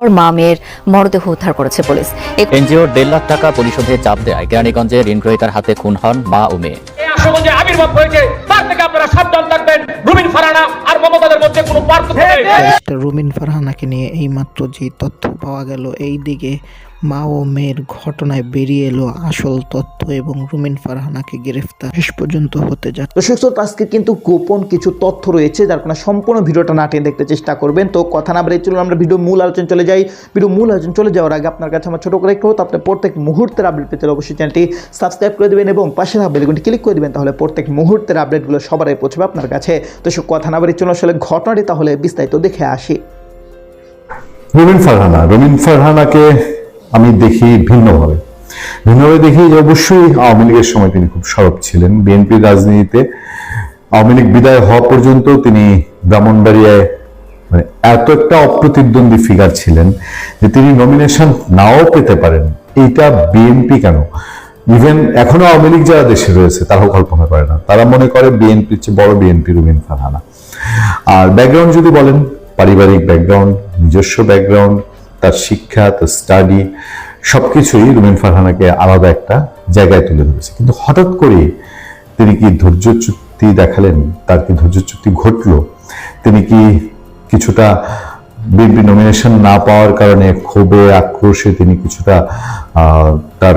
পর মা মেয়ের মরদেহ উদ্ধার করেছে পুলিশ। এনজিও দেড় লাখ টাকা পরিশোধে চাপ দেয় কেরানীগঞ্জে ঋণ গ্রহীতার হাতে খুন হন মা ও মেয়ে। এই আবির্ভাব হয়েছে। তার থেকে আপনারা সাবধান থাকবেন। রুবিন ফারানা আর মমতাদের মধ্যে কোনো পার্থক্য নেই। রুমিন ফারহানাকে নিয়ে এইমাত্র যে তথ্য পাওয়া গেল এই দিকে মা ও মেয়ের ঘটনায় বেরিয়ে এলো আসল তথ্য এবং রুমিন ফারহানাকে গ্রেফতার। শেষ পর্যন্ত হতে যাচ্ছে। দর্শক শ্রোতা, আজকে কিন্তু গোপন কিছু তথ্য রয়েছে যার কারণে সম্পূর্ণ ভিডিওটা না টেনে দেখতে চেষ্টা করবেন। তো কথা না বেরিয়ে চলুন আমরা ভিডিও মূল আলোচনা চলে যাই। ভিডিও মূল আলোচনা চলে যাওয়ার আগে আপনার কাছে আমার ছোট করে একটু আপনি প্রত্যেক মুহূর্তের আপডেট পেতে অবশ্যই চ্যানেলটি সাবস্ক্রাইব করে দেবেন এবং পাশে থাকা বেলগুনটি ক্লিক করে দেবেন তাহলে প্রত্যেক মুহূর্তের আপডেটগুলো সবার আগে পৌঁছবে আপনার কাছে। তো সে কথা না বেরিয়ে চলুন আসলে ঘটনাটি তাহলে বিস্তারিত দেখে আসি। রবিন ফারহানা রবিন ফারহানাকে আমি দেখি ভিন্নভাবে। ভিন্নভাবে দেখি যে অবশ্যই আওয়ামী লীগের সময় তিনি খুব সরব ছিলেন। বিএনপির রাজনীতিতে আওয়ামী লীগ বিদায় হওয়া পর্যন্ত তিনি ব্রাহ্মণবাড়িয়ায় মানে এত একটা অপ্রতিদ্বন্দ্বী ফিগার ছিলেন যে তিনি নমিনেশন নাও পেতে পারেন। এইটা বিএনপি কেন? ইভেন এখনও আওয়ামী লীগ যারা দেশে রয়েছে, তারাও কল্পনা করে না। তারা মনে করে বিএনপির চেয়ে বড় বিএনপি রুবিন ফারহানা আর ব্যাকগ্রাউন্ড যদি বলেন, পারিবারিক ব্যাকগ্রাউন্ড নিজস্ব ব্যাকগ্রাউন্ড তার শিক্ষা, তার স্টাডি সবকিছুই রুমিন ফারহানাকে আলাদা একটা জায়গায় তুলে ধরেছে। কিন্তু হঠাৎ করে তিনি কি ধৈর্য চুক্তি দেখালেন? তার কি ধৈর্য চুক্তি ঘটলো? তিনি কি কিছুটা বিএনপি নমিনেশন না পাওয়ার কারণে ক্ষোভে, আক্রোশে তিনি কিছুটা তার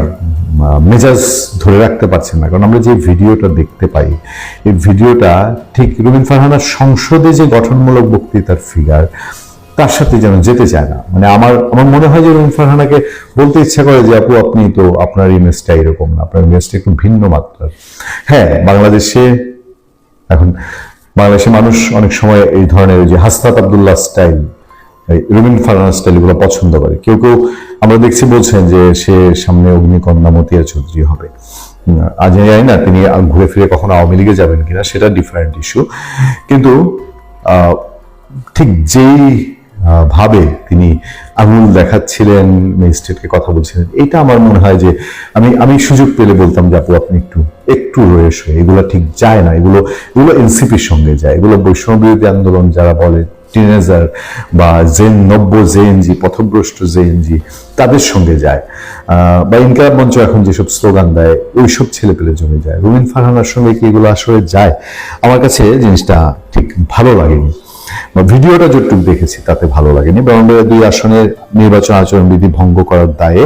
মেজাজ ধরে রাখতে পারছেন না? কারণ আমরা যে ভিডিওটা দেখতে পাই, এই ভিডিওটা ঠিক রুবিন ফারহানার সংসদে যে গঠনমূলক বক্তৃতার ফিগার তার সাথে যেন যেতে চায় না। মানে আমার আমার মনে হয় যে রুবিন ফারহানাকে বলতে ইচ্ছা করে যে, আপু, আপনি তো আপনার ইমেজটা এরকম না। আপনার ইমেজটা একটু ভিন্ন মাত্রার। হ্যাঁ বাংলাদেশে এখন, বাংলাদেশের মানুষ অনেক সময় এই ধরনের যে হাসনাত আবদুল্লাহ স্টাইল রুবিন ফারহানা স্টাইল এগুলো পছন্দ করে। কেউ কেউ, আমরা দেখছি বলছেন যে সে সামনে অগ্নিকন্যা মতিয়া চৌধুরী হবে। আজ জানি না তিনি ঘুরে ফিরে কখনো আওয়ামী লীগে যাবেন কিনা, সেটা ডিফারেন্ট ইস্যু কিন্তু ঠিক যেই ভাবে তিনি আঙুল দেখাচ্ছিলেন ম্যাজিস্ট্রেটকে কথা বলছিলেন। এটা আমার মনে হয় যে আমি আমি সুযোগ পেলে বলতাম যে আপু, আপনি একটু একটু রয়েস হয়ে এগুলো ঠিক যায় না। এগুলো এগুলো এনসিপির সঙ্গে যায়। এগুলো বৈষম্য বিরোধী আন্দোলন যারা বলে, টিনেজার বা জেন, নব্য জেএনজি, পথভ্রষ্ট জেএনজি, তাদের সঙ্গে যায়। বা ইনকার মঞ্চ এখন যেসব স্লোগান দেয়, ওইসব ছেলে পেলে জমে যায়। রুমিন ফারহানার সঙ্গে কি এগুলো আসলে যায়? আমার কাছে জিনিসটা ঠিক ভালো লাগেনি। বা ভিডিওটা যতটুকু দেখেছি, তাতে ভালো লাগেনি। ব্রাহ্মণবাড়িয়া দুই আসনের নির্বাচন আচরণবিধি ভঙ্গ করার দায়ে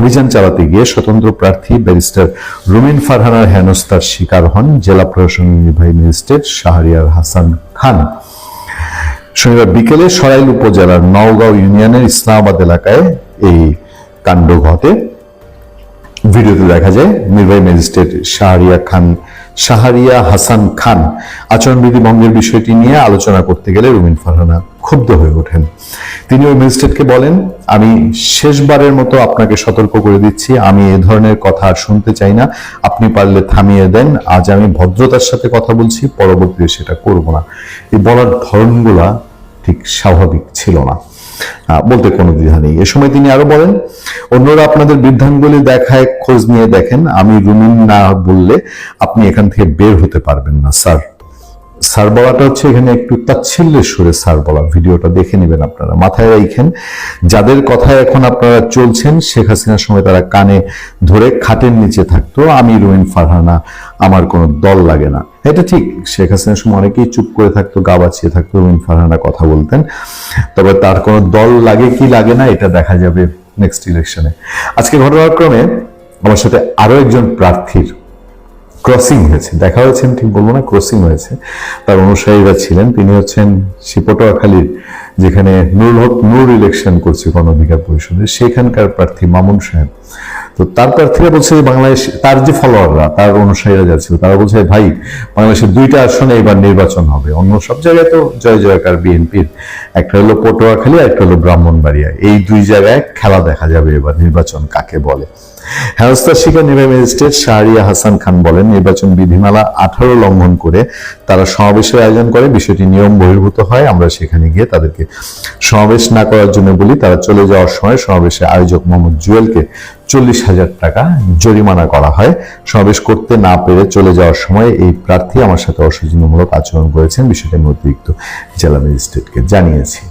অভিযান চালাতে গিয়ে স্বতন্ত্র প্রার্থী ব্যারিস্টার রুমিন ফারহানার হেনস্থার শিকার হন জেলা প্রশাসনের নির্বাহী ম্যাজিস্ট্রেট শাহরিয়ার হাসান খান। শনিবার বিকেলে সরাইল উপজেলার নওগাঁও ইউনিয়নের ইসলামাবাদ এলাকায় এই কাণ্ড ঘটে। ভিডিওতে দেখা যায়, নির্বাহী ম্যাজিস্ট্রেট শাহরিয়া খান শাহরিয়া হাসান খান আচরণবিধি ভঙ্গের বিষয়টি নিয়ে আলোচনা করতে গেলে রুমিন ফারহানা ক্ষুব্ধ হয়ে ওঠেন। তিনি ওই ম্যাজিস্ট্রেটকে বলেন, আমি শেষবারের মতো আপনাকে সতর্ক করে দিচ্ছি। আমি এ ধরনের কথা আর শুনতে চাই না। আপনি পারলে থামিয়ে দেন। আজ আমি ভদ্রতার সাথে কথা বলছি, পরবর্তীতে সেটা করব না। এই বলার ধরনগুলা ঠিক স্বাভাবিক ছিল না। বলতে কোনো দ্বিধা নেই। এ সময় তিনি আরও বলেন, অন্যরা আপনাদের বৃদ্ধাঙ্গুলি দেখায়, খোঁজ নিয়ে দেখেন। আমি রুমিন না বললে আপনি এখান থেকে বের হতে পারবেন না, স্যার। স্যার বলাটা হচ্ছে এখানে একটু তাচ্ছিল্যের সুরে স্যার বলা ভিডিওটা দেখে নেবেন আপনারা। মাথায় রাখেন যাদের কথায় এখন আপনারা চলছেন, শেখ হাসিনার সময় তারা কানে ধরে খাটের নিচে থাকতো আমি রুমিন ফারহানা, আমার কোনো দল লাগে না। এটা ঠিক, শেখ হাসিনার সময় অনেকেই চুপ করে থাকতো, গা বাঁচিয়ে থাকতো রুমিন ফারহানা কথা বলতেন। তবে তার কোনো দল লাগে কি লাগে না, এটা দেখা যাবে নেক্সট ইলেকশনে আজকে ঘটনাক্রমে আমার সাথে আরও একজন প্রার্থীর ক্রসিং হয়েছে। দেখা হয়েছে ঠিক বলব না, ক্রসিং হয়েছে। তার অনুসারীরা ছিলেন, তিনি হচ্ছেন শিপটুয়াখালীর যেখানে নুরুল হক নূর ইলেকশন করছে গণ পরিষদে, সেখানকার প্রার্থী মামুন সাহেব। তো তার প্রার্থীরা বলছে যে বাংলাদেশ, তার যে ফলোয়াররা তার অনুসারীরা যাচ্ছিল তারা বলছে ভাই, বাংলাদেশের দুইটা আসনে এবার নির্বাচন হবে। অন্য সব জায়গায় তো জয় জয়কার বিএনপির। একটা হলো পটুয়াখালী একটা হলো ব্রাহ্মণবাড়িয়া। এই দুই জায়গায় খেলা দেখা যাবে এবার, নির্বাচন কাকে বলে। হেনস্থার শিকার নির্বাহী ম্যাজিস্ট্রেট শাহরিয়া হাসান খান বলেন, নির্বাচন বিধিমালা আঠারো লঙ্ঘন করে তারা সমাবেশের আয়োজন করে। বিষয়টি নিয়ম বহির্ভূত হয়, আমরা সেখানে গিয়ে তাদেরকে সমাবেশ না করার জন্য বলি, তারা চলে যাওয়ার সময় সমাবেশের আয়োজক মোহাম্মদ জুয়েলকে চল্লিশ হাজার টাকা জরিমানা করা হয়। সমাবেশ করতে না পেরে চলে যাওয়ার সময় এই প্রার্থী আমার সাথে অসচেতনমূলক আচরণ করেছেন, বিষয়টি আমি অতিরিক্ত জেলা ম্যাজিস্ট্রেটকে জানিয়েছি।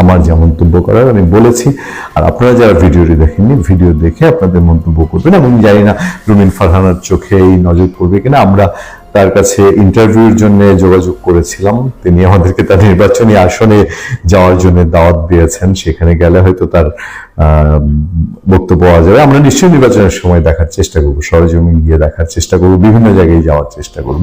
আমার যা মন্তব্য করার আমি বলেছি। আর আপনারা যারা ভিডিওটি দেখেননি, ভিডিও দেখে আপনাদের মন্তব্য করবেন এবং জানি না রুমিন ফারহানার চোখে এই নজর পড়বে কিনা। আমরা তার কাছে ইন্টারভিউর জন্য যোগাযোগ করেছিলাম। তিনি আমাদেরকে তার নির্বাচনী আসনে যাওয়ার জন্য দাওয়াত দিয়েছেন। সেখানে গেলে হয়তো তার বক্তব্য পাওয়া যাবে। আমরা নিশ্চয়ই নির্বাচনের সময় দেখার চেষ্টা করব, সরজমিন গিয়ে দেখার চেষ্টা করব, বিভিন্ন জায়গায় যাওয়ার চেষ্টা করব।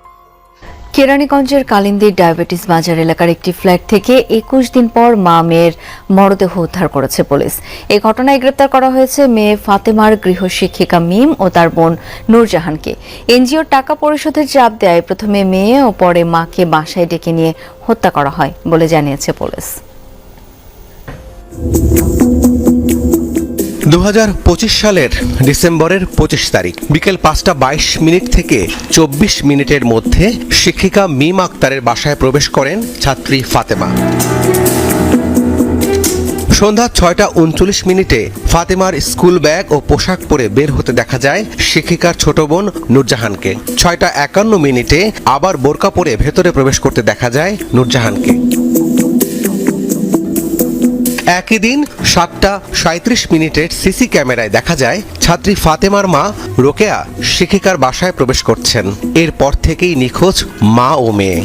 কেরানীগঞ্জের কালিন্দির ডায়াবেটিস বাজার এলাকার একটি ফ্ল্যাট থেকে একুশ দিন পর মা মেয়ের মরদেহ উদ্ধার করেছে পুলিশ। এই ঘটনায় গ্রেপ্তার করা হয়েছে মেয়ে ফাতেমার গৃহশিক্ষিকা মিম ও তার বোন নূরজাহানকে। এনজিওর টাকা পরিশোধের চাপ দেয় প্রথমে মেয়ে ও পরে মাকে বাসায় ডেকে নিয়ে হত্যা করা হয় বলে জানিয়েছে পুলিশ। দু হাজার পঁচিশ সালের ডিসেম্বরের পঁচিশ তারিখ, বিকেল পাঁচটা বাইশ মিনিট থেকে চব্বিশ মিনিটের মধ্যে শিক্ষিকা মিম আক্তারের বাসায় প্রবেশ করেন ছাত্রী ফাতেমা। সন্ধ্যা ছয়টা উনচল্লিশ মিনিটে ফাতেমার স্কুল ব্যাগ ও পোশাক পরে বের হতে দেখা যায় শিক্ষিকার ছোট বোন নূরজাহানকে। ছয়টা একান্ন মিনিটে আবার বোরকা পরে ভেতরে প্রবেশ করতে দেখা যায় নূরজাহানকে। একই দিন সাতটা সাঁত্রিশ মিনিটের সিসি ক্যামেরায় দেখা যায়, ছাত্রী ফাতেমার মা রোকেয়া শিক্ষিকার বাসায় প্রবেশ করছেন। এরপর থেকেই নিখোঁজ মা ও মেয়ে।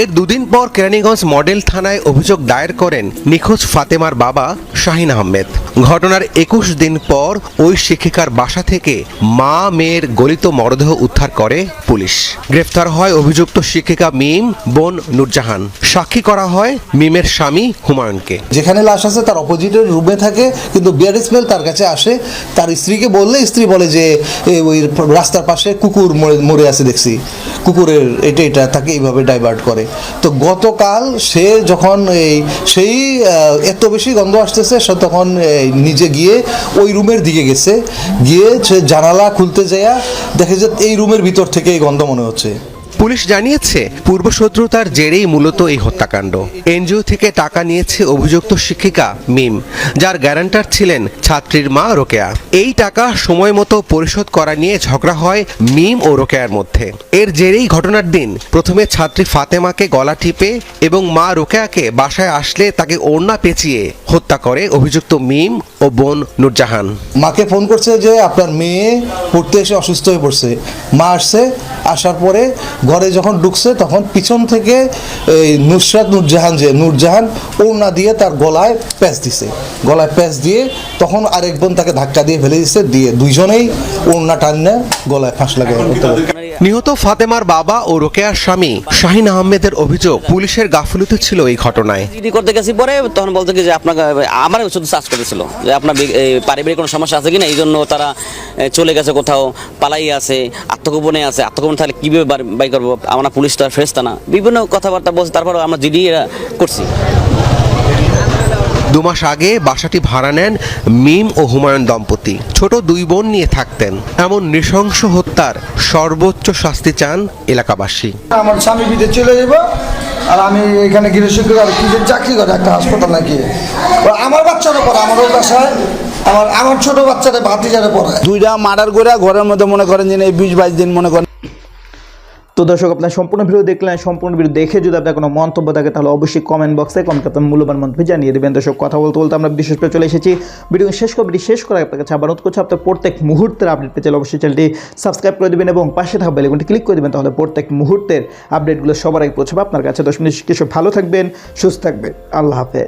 এর দুদিন পর কেরানীগঞ্জ মডেল থানায় অভিযোগ দায়ের করেন নিখোঁজ ফাতেমার বাবা শাহিন আহমেদ। ঘটনার একুশ দিন পর ওই শিক্ষিকার বাসা থেকে মা মেয়ের গলিত মরদেহ উদ্ধার করে পুলিশ। গ্রেফতার হয় অভিযুক্ত শিক্ষিকা মিম বোন নুরজাহান। সাক্ষী করা হয় মিমের স্বামী হুমায়ুনকে। যেখানে লাশ আছে তার অপোজিটের রুমে থাকে, কিন্তু বিয়ার স্মেল তার কাছে আসে। তার স্ত্রীকে বললে, স্ত্রী বলে যে ওই রাস্তার পাশে কুকুর মরে আছে দেখছি। কুকুরের এটা এটা, তাকে এইভাবে ডাইভার্ট করে। তো গতকাল সে যখন এই, সেই এত বেশি গন্ধ আসতেছে, সে তখন নিজে গিয়ে ওই রুমের দিকে গেছে। গিয়ে সে জানালা খুলতে যায়া দেখে যে এই রুমের ভিতর থেকে এই গন্ধ মনে হচ্ছে। পুলিশ জানিয়েছে পূর্বশত্রুতার জেরেই মূলত এই হত্যাকাণ্ড। এনজিও থেকে টাকা নিয়েছে অভিযুক্ত শিক্ষিকা মিম, যার গ্যারান্টার ছিলেন ছাত্রীর মা রোকেয়া। এই টাকা সময় মতো পরিশোধ করা নিয়ে ঝগড়া হয় মিম ও রোকেয়ার মধ্যে। এর জেরেই ঘটনার দিন প্রথমে ছাত্রী ফাতেমাকে গলা টিপে এবং মা রোকেয়াকে বাসায় আসলে তাকে ওড়না পেঁচিয়ে হত্যা করে অভিযুক্ত মিম ও বোন নুরজাহান। মাকে ফোন করছে যে আপনার মেয়ে পড়তে এসে অসুস্থ হয়ে পড়ছে। মা আসছে, আসার পরে ঘরে যখন ঢুকছে, তখন পিছন থেকে এই নুসরাত নুরজাহান যে নুরজাহান ওড়না দিয়ে তার গলায় প্যাঁচ দিছে। গলায় প্যাঁচ দিয়ে তখন আরেক বোন তাকে ধাক্কা দিয়ে ফেলে দিছে, দিয়ে দুইজনেই ওড়না টান্নে গলায় ফাঁস লাগে। নিহত ফাতেমার বাবা ও রোকেয়ার স্বামী শাহিন আহমেদের অভিযোগ পুলিশের গাফিলতি ছিল এই ঘটনায়। করতে গেছি পরে তখন বলতো কি যে আপনাকে আমার শুধু সার্চ করেছিল যে আপনার পারিবারিক কোনো সমস্যা আছে কিনা এই জন্য তারা চলে গেছে কোথাও, পালাই আছে, আত্মগোপনে আছে, আত্মগোপন তাহলে কীভাবে বাই করব? আমরা পুলিশ তো আর ফেরস্তা না। বিভিন্ন কথাবার্তা বলছে তারপর আমরা জিডি করছি। দু মাস আগে বাসাটি ভাড়া নেন মিম ও হুমায়ুন দম্পতি। ছোট দুই বোন নিয়ে থাকতেন। এমন নৃশংস হত্যার সর্বোচ্চ শাস্তি চান এলাকাবাসী। আমার স্বামী বিদেশ চলে যাব আর আমি এখানে গৃহশিক্ষক আর কি যে চাকরি করে একটা হাসপাতাল নাকি। আমার বাচ্চারা পড়ে আমারও বাসায় আমার আমার ছোট বাচ্চারা ভাতিজারে পড়ায়। দুইটা মার্ডার করে ঘরের মধ্যে মনে করেন যে এই বিশ বাইশ দিন মনে করেন তো দর্শক, আপনার সম্পূর্ণ ভিডিও দেখলেন সম্পূর্ণ ভিডিও দেখে যদি আপনার কোনো মন্তব্য থাকে, তাহলে অবশ্যই কমেন্ট বক্সে কমেন্ট আপনার মূল্যবান মন্তব্য জানিয়ে দেবেন। দর্শক, কথা বলতে বলতে আমরা বিশেষ করে চলে এসেছি। ভিডিও শেষ করে ভিডিও শেষ করে আপনার কাছে আবার অনুরোধ করছি, আপনার প্রত্যেক মুহূর্তের আপডেট পেতে অবশ্যই চ্যানেলটি সাবস্ক্রাইব করে দেবেন এবং পাশে থাকা বেলেগুনটি ক্লিক করে দেবেন, তাহলে প্রত্যেক মুহূর্তের আপডেটগুলো সবার আগে পৌঁছাবে আপনার কাছে। দশ মিনিট কিছু ভালো থাকবেন, সুস্থ থাকবেন। আল্লাহ হাফেজ।